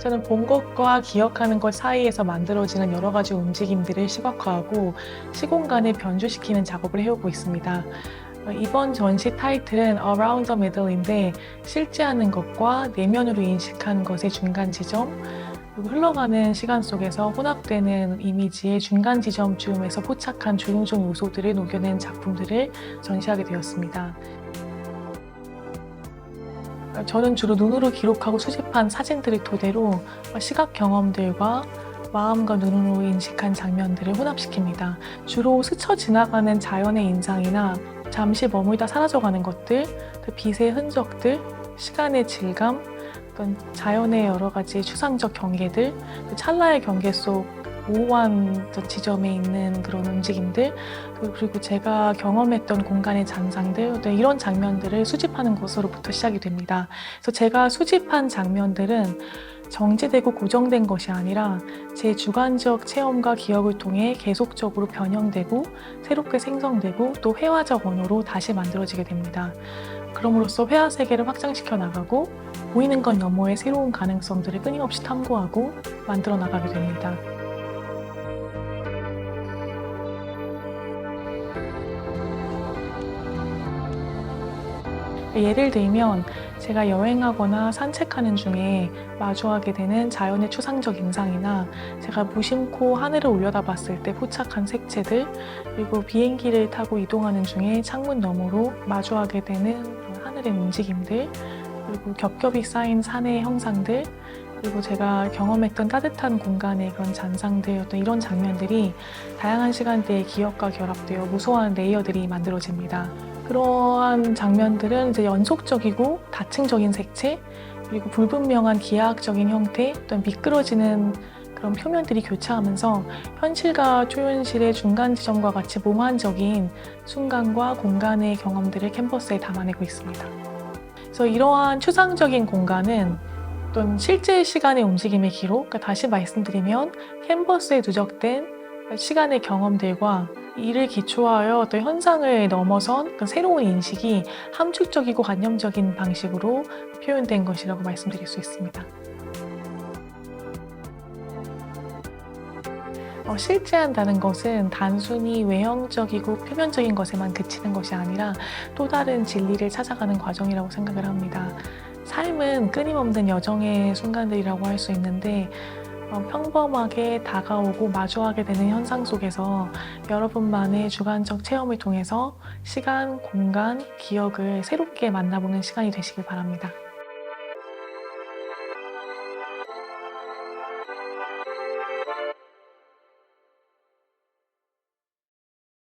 저는 본 것과 기억하는 것 사이에서 만들어지는 여러 가지 움직임들을 시각화하고 시공간에 변주시키는 작업을 해오고 있습니다. 어, 이번 전시 타이틀은 Around the Middle인데 실제하는 것과 내면으로 인식하는 것의 중간 지점, 그리고 흘러가는 시간 속에서 혼합되는 이미지의 중간 지점쯤에서 포착한 조용조용 요소들을 녹여낸 작품들을 전시하게 되었습니다. 저는 주로 눈으로 기록하고 수집한 사진들을 토대로 시각 경험들과 마음과 눈으로 인식한 장면들을 혼합시킵니다. 주로 스쳐 지나가는 자연의 인상이나 잠시 머물다 사라져가는 것들, 또 빛의 흔적들, 시간의 질감, 어떤 자연의 여러 가지 추상적 경계들, 또 찰나의 경계 속 모호한 지점에 있는 그런 움직임들, 또 그리고 제가 경험했던 공간의 잔상들, 또 이런 장면들을 수집하는 것으로부터 시작이 됩니다. 그래서 제가 수집한 장면들은 정지되고 고정된 것이 아니라 제 주관적 체험과 기억을 통해 계속적으로 변형되고 새롭게 생성되고 또 회화적 언어로 다시 만들어지게 됩니다. 그럼으로써 회화 세계를 확장시켜 나가고 보이는 것 너머의 새로운 가능성들을 끊임없이 탐구하고 만들어 나가게 됩니다. 예를 들면 제가 여행하거나 산책하는 중에 마주하게 되는 자연의 추상적 인상이나 제가 무심코 하늘을 올려다봤을 때 포착한 색채들 그리고 비행기를 타고 이동하는 중에 창문 너머로 마주하게 되는 하늘의 움직임들 그리고 겹겹이 쌓인 산의 형상들 그리고 제가 경험했던 따뜻한 공간의 그런 잔상들 어떤 이런 장면들이 다양한 시간대의 기억과 결합되어 무소한 레이어들이 만들어집니다. 그러한 장면들은 이제 연속적이고 다층적인 색채 그리고 불분명한 기하학적인 형태 또는 미끄러지는 그런 표면들이 교차하면서 현실과 초현실의 중간 지점과 같이 몽환적인 순간과 공간의 경험들을 캔버스에 담아내고 있습니다. 그래서 이러한 추상적인 공간은 또는 실제 시간의 움직임의 기록, 그러니까 다시 말씀드리면 캔버스에 누적된 시간의 경험들과 이를 기초하여 어떤 현상을 넘어선 그 새로운 인식이 함축적이고 관념적인 방식으로 표현된 것이라고 말씀드릴 수 있습니다. 어, 실제한다는 것은 단순히 외형적이고 표면적인 것에만 그치는 것이 아니라 또 다른 진리를 찾아가는 과정이라고 생각을 합니다. 삶은 끊임없는 여정의 순간들이라고 할 수 있는데 어, 평범하게 다가오고 마주하게 되는 현상 속에서 여러분만의 주관적 체험을 통해서 시간, 공간, 기억을 새롭게 만나보는 시간이 되시길 바랍니다.